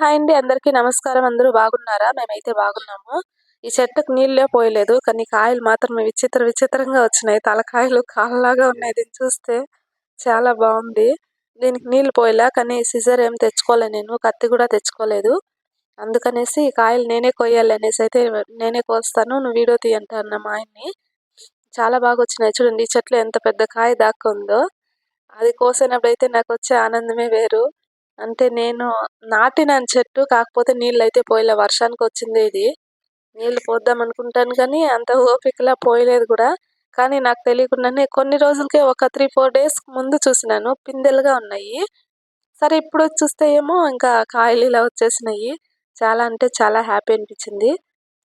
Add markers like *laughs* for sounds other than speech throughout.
Hi అండి అందరికీ నమస్కారం. అందరూ బాగున్నారా? మేమైతే బాగున్నాము. ఈ చెట్టుకు నీళ్ళే పోయలేదు కానీ కాయలు మాత్రం విచిత్ర విచిత్రంగా వచ్చినాయి. తలకాయలు కాళ్ళలాగా ఉన్నాయి. దీన్ని చూస్తే చాలా బాగుంది. దీనికి నీళ్ళు పోయలా కానీ సిజర్ ఏం తెచ్చుకోలే నేను. కత్తి కూడా తెచ్చుకోలేదు. అందుకనేసి ఈ కాయలు నేనే కొయ్యాలి అనేసి అయితే నేనే కోస్తాను. నువ్వు వీడియో తీయంటాను మా ఆయన్ని. చాలా బాగా వచ్చినాయి. చూడండి ఈ చెట్లు ఎంత పెద్ద కాయ దాక్కుందో అది కోసినప్పుడు అయితే నాకు వచ్చే ఆనందమే వేరు. అంటే నేను నాటిన చెట్టు కాకపోతే నీళ్ళు అయితే పోయలే. వర్షానికి వచ్చింది ఇది. నీళ్ళు పోద్దాం అనుకుంటాను కానీ అంత ఓపికలా పోయలేదు కూడా. కానీ నాకు తెలియకుండానే కొన్ని రోజులకే ఒక త్రీ ఫోర్ డేస్ ముందు చూసినాను. పిందెలుగా ఉన్నాయి. సరే ఇప్పుడు చూస్తే ఏమో ఇంకా కాయలు ఇలా వచ్చేసినాయి. చాలా అంటే చాలా హ్యాపీ అనిపించింది.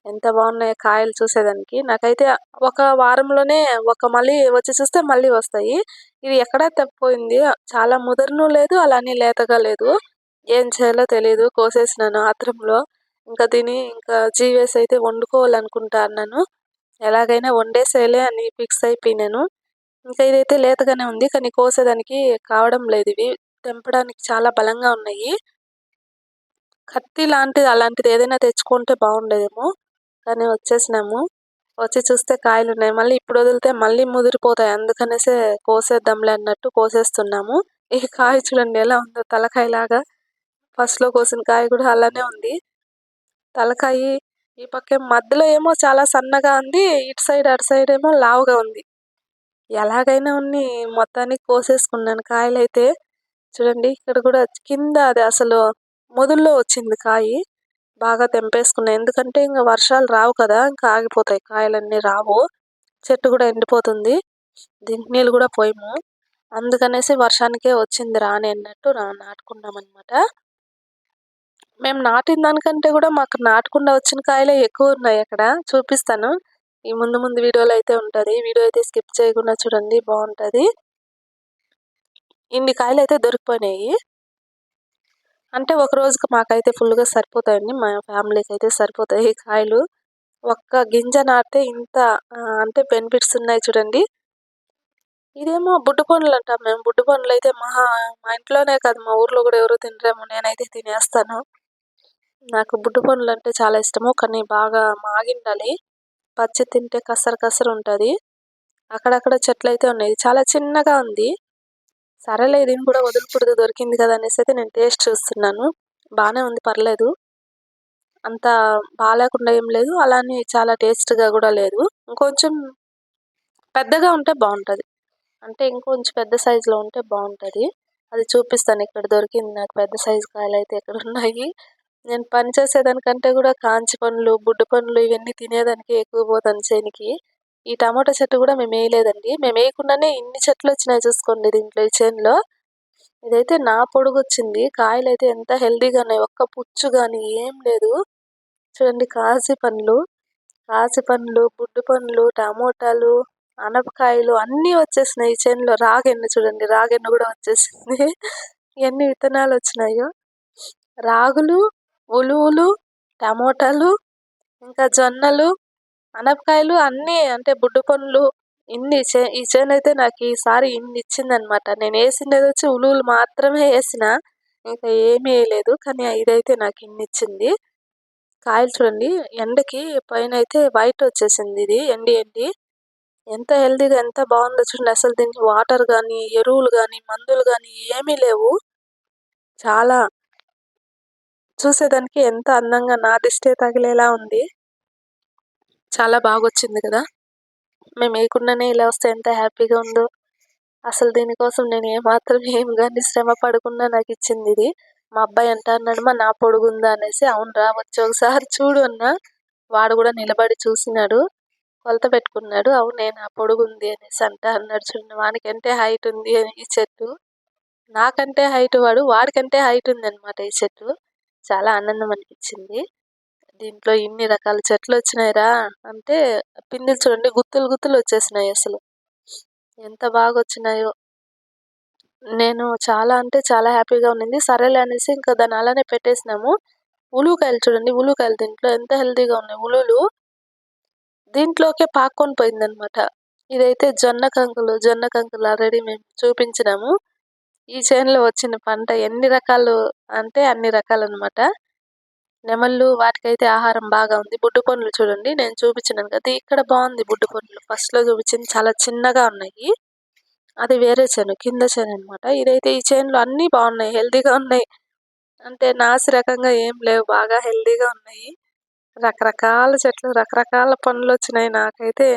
ఎంత బాగున్నాయో కాయలు చూసేదానికి. నాకైతే ఒక వారంలోనే ఒక మళ్ళీ వచ్చి చూస్తే మళ్ళీ వస్తాయి. ఇది ఎక్కడ తప్పిపోయింది. చాలా ముదరను లేదు అలానే లేతగా లేదు. ఏం చేయాలో తెలియదు కోసేసినాను ఆత్రంలో. ఇంకా తిని ఇంకా జీవేసి అయితే వండుకోవాలనుకుంటా అన్నాను. ఎలాగైనా వండేసేలే అని ఫిక్స్ అయిపోయినాను. ఇంకా ఇదైతే లేతగానే ఉంది కానీ కోసేదానికి కావడం లేదు. ఇవి తెంపడానికి చాలా బలంగా ఉన్నాయి. కత్తి లాంటిది అలాంటిది ఏదైనా తెచ్చుకుంటే బాగుండేదేమో. కానీ వచ్చేసినాము. వచ్చి చూస్తే కాయలు ఉన్నాయి మళ్ళీ ఇప్పుడు వదిలితే మళ్ళీ ముదిరిపోతాయి. అందుకనేసే కోసేద్దాంలే అన్నట్టు కోసేస్తున్నాము. ఈ కాయ చూడండి ఎలా ఉందో. తలకాయలాగా ఫస్ట్లో కోసిన కాయ కూడా అలానే ఉంది. తలకాయ ఈ పక్క మధ్యలో ఏమో చాలా సన్నగా ఉంది. ఇటు సైడ్ అటు సైడ్ ఏమో లావుగా ఉంది. ఎలాగైనా ఉన్ని మొత్తానికి కోసేసుకున్నాను కాయలు అయితే చూడండి ఇక్కడ కూడా కింద అది అసలు మొదల్లో వచ్చింది కాయి. బాగా తెంపేసుకున్నాయి. ఎందుకంటే ఇంకా వర్షాలు రావు కదా ఇంకా ఆగిపోతాయి. కాయలన్నీ రావు. చెట్టు కూడా ఎండిపోతుంది. దీనికి నీళ్ళు కూడా పోయము. అందుకనేసి వర్షానికే వచ్చింది రాని అన్నట్టు నాటుకున్నాం అనమాట మేము నాటిన దానికంటే కూడా మాకు నాటకుండా వచ్చిన కాయలే ఎక్కువ ఉన్నాయి అక్కడ. చూపిస్తాను. ఈ ముందు ముందు వీడియోలు అయితే ఉంటుంది. వీడియో అయితే స్కిప్ చేయకుండా చూడండి. బాగుంటుంది. ఇన్ని కాయలు అయితే దొరికిపోయినాయి. అంటే ఒక రోజుకి మాకైతే ఫుల్గా సరిపోతాయండి. మా ఫ్యామిలీకి అయితే సరిపోతాయి కాయలు ఒక్క గింజ నాటితే ఇంత అంటే బెనిఫిట్స్ ఉన్నాయి చూడండి. ఇదేమో బుడ్డు పండ్లు అంటాం మేము. బుడ్డు పండ్లు అయితే మహా మా ఇంట్లోనే కాదు మా ఊర్లో కూడా ఎవరు తినరేమో నేనైతే తినేస్తాను. నాకు బుడ్డు పండ్లు అంటే చాలా ఇష్టము కానీ బాగా మాగిండాలి. పచ్చి తింటే కసర కసర ఉంటుంది. అక్కడక్కడ చెట్లు అయితే ఉన్నాయి. చాలా చిన్నగా ఉంది. సరేలే దీన్ని కూడా వదులుకూడదు దొరికింది కదా అనేసి అయితే నేను టేస్ట్ చూస్తున్నాను. బాగానే ఉంది పర్లేదు. అంత బాగాలేకుండా ఏం లేదు అలానే చాలా టేస్ట్గా కూడా లేదు. ఇంకొంచెం పెద్దగా ఉంటే బాగుంటుంది అంటే ఇంకొంచెం పెద్ద సైజులో ఉంటే బాగుంటుంది అది చూపిస్తాను ఇక్కడ దొరికింది నాకు పెద్ద సైజు కాయలు అయితే ఎక్కడ ఉన్నాయి. నేను పని చేసేదానికంటే కూడా కాంచి పండ్లు బుడ్డు పండ్లు ఇవన్నీ తినేదానికి ఎక్కువ పోతాను చేనికి. ఈ టమాటా చెట్టు కూడా మేము వేయలేదండి. మేము వేయకుండానే ఇన్ని చెట్లు వచ్చినాయి చూసుకోండి దీంట్లో ఈ చేనులో. ఇదైతే నా పొడుగు వచ్చింది కాయలు అయితే ఎంత హెల్దీగా ఉన్నాయి. ఒక్క పుచ్చు కానీ ఏం లేదు. చూడండి కాసి పండ్లు. కాసి పండ్లు బుడ్డు పండ్లు టమోటాలు అనపకాయలు అన్నీ వచ్చేసినాయి ఈ చేనులో. రాగెన్ను చూడండి. రాగెన్ను కూడా వచ్చేసింది. ఎన్ని విత్తనాలు వచ్చినాయో. రాగులు ఉలువులు టమోటాలు ఇంకా జొన్నలు అనపకాయలు అన్నీ అంటే బుడ్డు పనులు ఇన్ని చే ఈ చేను అయితే నాకు ఈసారి ఇన్ని ఇచ్చిందనమాట నేను వేసిండేది వచ్చి ఉలువులు మాత్రమే వేసిన. ఇంకా ఏమీ వేయలేదు. కానీ ఇదైతే నాకు ఇన్ని ఇచ్చింది. కాయలు చూడండి ఎండకి పైన అయితే వైట్ వచ్చేసింది ఇది ఎండి ఎండి. ఎంత హెల్తీగా ఎంత బాగుందో చూడండి. అసలు దీనికి వాటర్ కానీ ఎరువులు కానీ మందులు కానీ ఏమీ లేవు. చాలా చూసేదానికి ఎంత అందంగా నా దిష్టే తగిలేలా ఉంది. చాలా బాగా వచ్చింది కదా. మేము వేయకుండానే ఇలా వస్తే ఎంత హ్యాపీగా ఉందో. అసలు దీనికోసం నేను ఏమాత్రం ఏం కానీ శ్రమ పడకుండా నాకు ఇచ్చింది ఇది. మా అబ్బాయి ఎంత అన్నాడు మా నా పొడుగుందా? అనేసి అవునరా వచ్చి ఒకసారి చూడు అన్న. వాడు కూడా నిలబడి చూసినాడు. కొలత పెట్టుకున్నాడు. అవును నేను ఆ పొడుగుంది అనేసి అంట అన్నాడు చూడండి. వానికి అంటే హైట్ ఉంది ఈ చెట్టు. నాకంటే హైట్ వాడు వాడికంటే హైట్ ఉంది అనమాట ఈ చెట్టు. చాలా ఆనందం అనిపించింది. దీంట్లో ఇన్ని రకాల చెట్లు వచ్చినాయిరా అంటే పిందెలు చూడండి గుత్తులు గుత్తులు వచ్చేసినాయి అసలు. ఎంత బాగా వచ్చినాయో. నేను చాలా అంటే చాలా హ్యాపీగా ఉన్నింది సరేలే అనేసి ఇంకా దాన్ని అలానే పెట్టేసినాము. ఉలుకాయలు చూడండి ఉలుకాయలు దీంట్లో ఎంత హెల్తీగా ఉన్నాయి. ఉలులు దీంట్లోకే పాక్కొని పోయిందనమాట. ఇదైతే జొన్న కంకులు జొన్న కంకులు ఆల్రెడీ మేము చూపించినాము. ఈ చేనులో వచ్చిన పంట ఎన్ని రకాలు అంటే అన్ని రకాలు అనమాట నెమళ్ళు వాటికైతే ఆహారం బాగా ఉంది. బుడ్డు పనులు చూడండి నేను చూపించినాను కదా. ఇక్కడ బాగుంది బుడ్డు పనులు ఫస్ట్లో చూపించింది. చాలా చిన్నగా ఉన్నాయి. అది వేరే చేను కింద చేను అనమాట ఇదైతే ఈ చేనులు అన్ని బాగున్నాయి. హెల్దీగా ఉన్నాయి. అంటే నాసి రకంగా ఏం లేవు. బాగా హెల్దీగా ఉన్నాయి. రకరకాల చెట్లు రకరకాల పనులు వచ్చినాయి నాకైతే.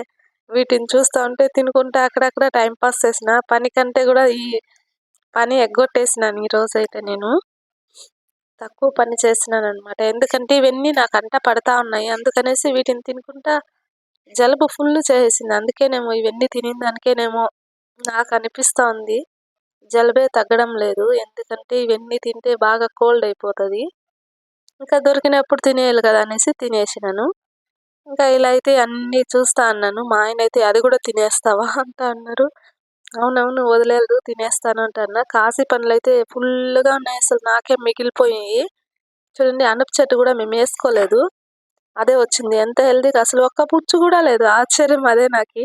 వీటిని చూస్తూ ఉంటే తినుకుంటే అక్కడక్కడ టైం పాస్ చేసిన. పని కంటే కూడా ఈ పని ఎగ్గొట్టేసినాను ఈ అయితే నేను. తక్కువ పని చేసినాను అనమాట ఎందుకంటే ఇవన్నీ నాకు అంట పడతా ఉన్నాయి. అందుకనేసి వీటిని తినుకుంటా జలుబు ఫుల్ చేసింది అందుకేనేమో ఇవన్నీ తినిన దానికేనేమో నాకు అనిపిస్తూ ఉంది. జలుబే తగ్గడం లేదు. ఎందుకంటే ఇవన్నీ తింటే బాగా కోల్డ్ అయిపోతుంది. ఇంకా దొరికినప్పుడు తినేయాలి కదా అనేసి తినేసినాను. ఇంకా ఇలా అయితే అన్నీ చూస్తా అన్నాను. మా ఆయన అయితే అది కూడా తినేస్తావా *laughs* అంట అన్నారు. అవునవును వదిలేదు తినేస్తాను అంటన్నా కాసి పండ్లు అయితే ఫుల్గా ఉన్నాయి అసలు నాకే మిగిలిపోయాయి చూడండి అనప చెట్టు కూడా మేము వేసుకోలేదు. అదే వచ్చింది. ఎంత హెల్దీగా అసలు ఒక్క పుచ్చు కూడా లేదు. ఆశ్చర్యం అదే నాకు.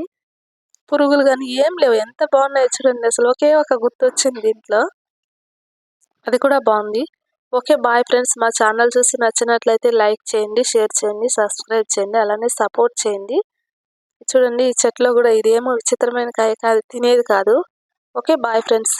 పురుగులు కానీ ఏం లేవు. ఎంత బాగున్నాయి చూడండి అసలు ఒకే ఒక గుర్తు వచ్చింది దీంట్లో. అది కూడా బాగుంది. Okay bye friends. మా ఛానల్ చూసి నచ్చినట్లయితే లైక్ చేయండి షేర్ చేయండి సబ్స్క్రైబ్ చేయండి అలానే సపోర్ట్ చేయండి. చూడండి ఈ చెట్లో కూడా ఇదేమో విచిత్రమైన కాయ కాదు తినేది కాదు. Okay bye friends.